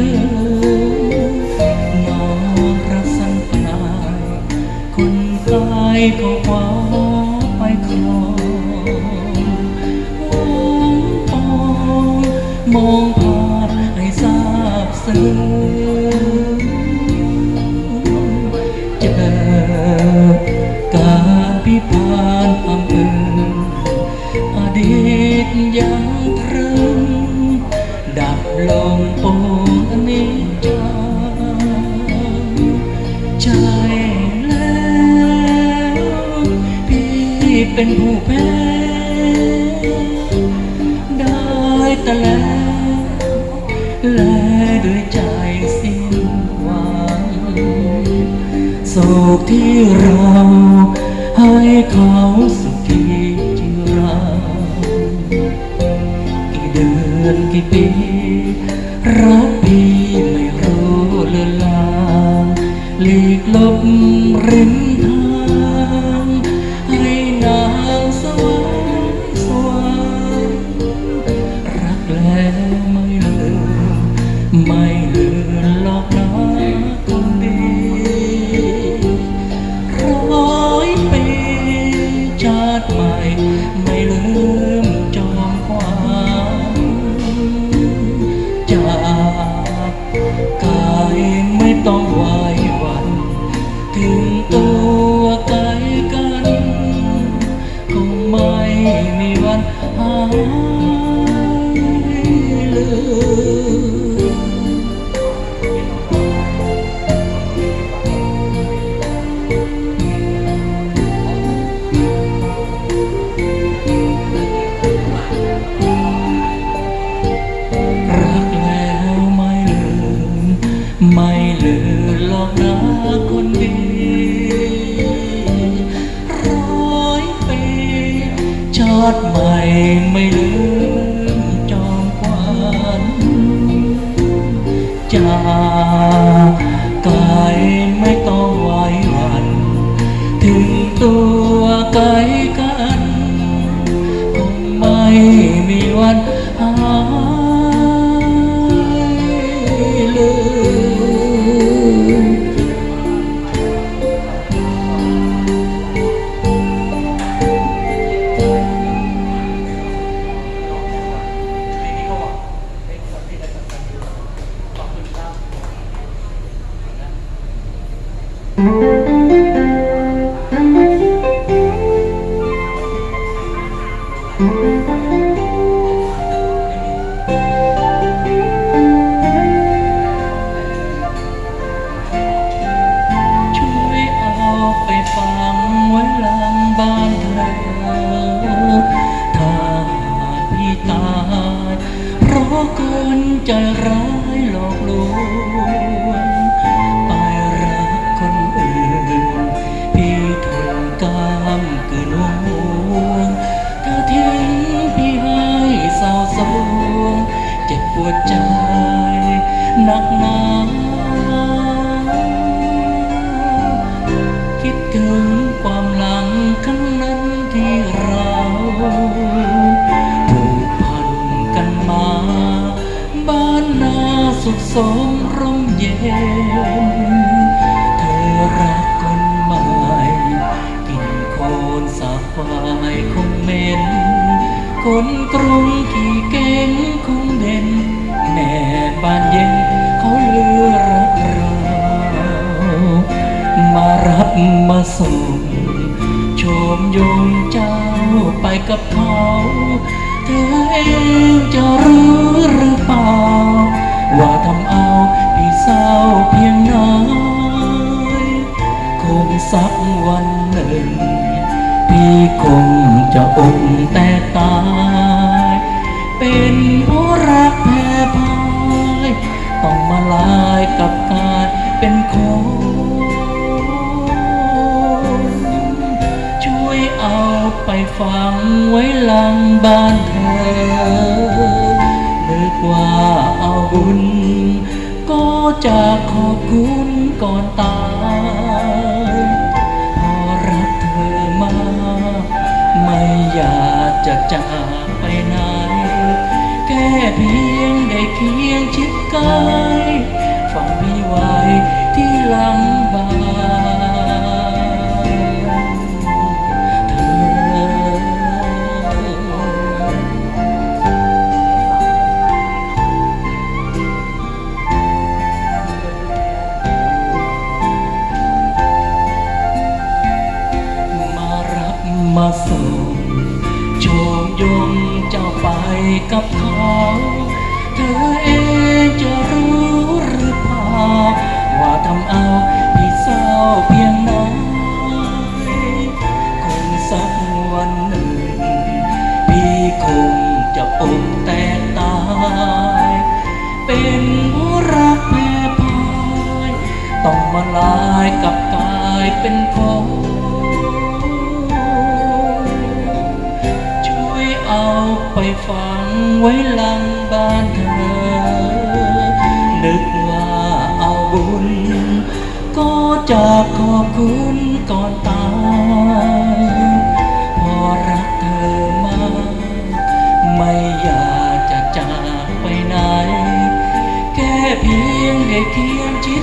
างไม่ถึงน้อรักสันปลายคนตายก็คว้าไปครองหวังปองมองภาพให้ทราบซึ้งเจอการพิพานอำเภออดีตยังตรึงดับลงปง แต่แล้วและด้วยใจสิ้นหวังโศกที่เราให้เขาสุขีจิรากี่เดือนกี่ปี รักพี่ไม่รู้เลือนลางหลีกลบริม ให ชาติ ช่ วดใจหนักหนาคิดถึงความหลังครั้งนั้นที่เราผูกพันกันมา บ้านนาสุขสมร่มเย็น เธอรักคนใหม่กินโคนสาควายคงเหม็น คนกรุงที่เก่งคงเด่น แม่บ้านเย็นเขาเลือรักเรามารับมาส่งชมยมเจ้าไปกับเขาเธอเองจะรู้หรือเปล่า ว่าทำเอาพี่เศร้าเพียงไหนคงสักวันหนึ่ง พี่คงจะอกแต ไปฝังไว้หลังบ้านเธอนึกว่าเอาบุญ ก็จะขอบคุณก่อนตายพอรักเธอมา ไม่อยากจะจากไปไหน แค่เพียงได้เคียงชิดกา ต้องมาลายกับกายเป็นของช่วยเอาไปฝังไว้หลังบ้านเธอ นึกว่าเอาบุญ ก็จะขอบคุณก่อนต เพียงได้เคียงชิ